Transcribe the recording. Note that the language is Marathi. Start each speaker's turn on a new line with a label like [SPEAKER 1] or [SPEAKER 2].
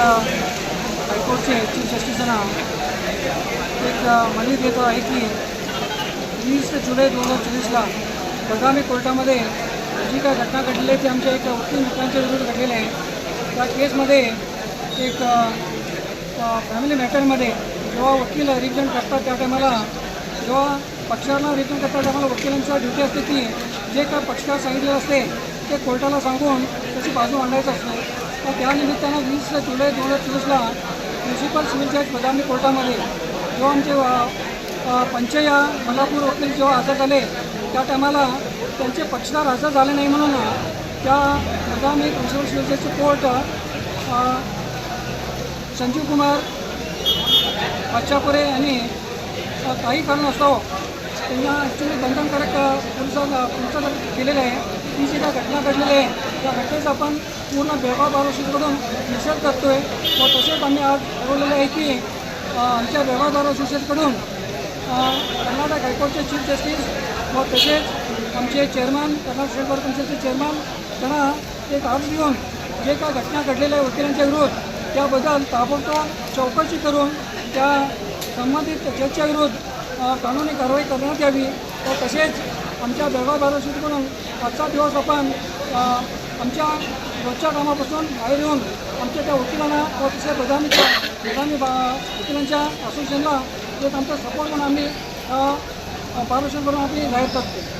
[SPEAKER 1] अ, हायकोर्टचे चीफ जस्टिसांना एक अ, देतो आहे की वीस जुलै दोन हजार चोवीसला बदामी कोर्टामध्ये जी काय घटना घडलेली आहे ती आमच्या एक वकील मित्रांच्या विरुद्ध घडलेली आहे. त्या केसमध्ये एक फॅमिली मॅटरमध्ये जेव्हा वकील रिप्रेझेंट करतात त्या टायमाला जेव्हा पक्षाला रिप्रेझेंट करतात त्यामुळे वकिलांचा ड्युटी असते की जे काय पक्षकार सांगितलेलं असते ते कोर्टाला सांगून त्याची बाजू मांडायचं असतो. तर त्यानिमित्तानं वीस जुलै दोन हजार चोवीसला म्युन्सिपल सिव्हिल जज बदामी कोर्टामध्ये जेव्हा आमचे अ, अ, पंचया मलापूर वकील जेव्हा हजर झाले त्या टायमाला त्यांचे पक्षकार हजर झाले नाही म्हणून त्या बदामी म्युन्सिपल सिव्हिल जजचे कोर्ट संजीव कुमार बच्चापुरे यांनी काही कारण असतो त्यांना ॲक्च्युली बंधनकारक अ, पोलिसांना पोलिसांना केलेलं आहे. ही जी काय घटना घडलेली आहे त्या घटनेचा आपण पूर्ण बेळगाव बार निषेध करतो आहे व तसेच आम्ही आज ठरवलेलं आहे की आमच्या बेळगाव बार कर्नाटक हायकोर्टचे चीफ जस्टिस व तसेच आमचे चेअरमॅन कर्नाटक स्टेट बार कौन्सिलचे चेअरमॅन त्यांना एक अर्ज देऊन जे काय घटना घडलेल्या आहे वकिलांच्या विरोध त्याबद्दल ताबडतोब चौकशी करून त्या संबंधित जजच्या विरोध कानूनी कारवाई करण्यात यावी. व तसेच आमच्या बेळगाव बाराशेकडून आजचा दिवस आपण आमच्या रोजच्या कामापासून बाहेर येऊन आमच्या त्या वकिलांना व तिसऱ्या बदामीच्या बदामी बा वकिलांच्या असोसिएशनला एक आमचा सपोर्ट म्हणून आम्ही पारदर्शन करून आम्ही जाहीर करतो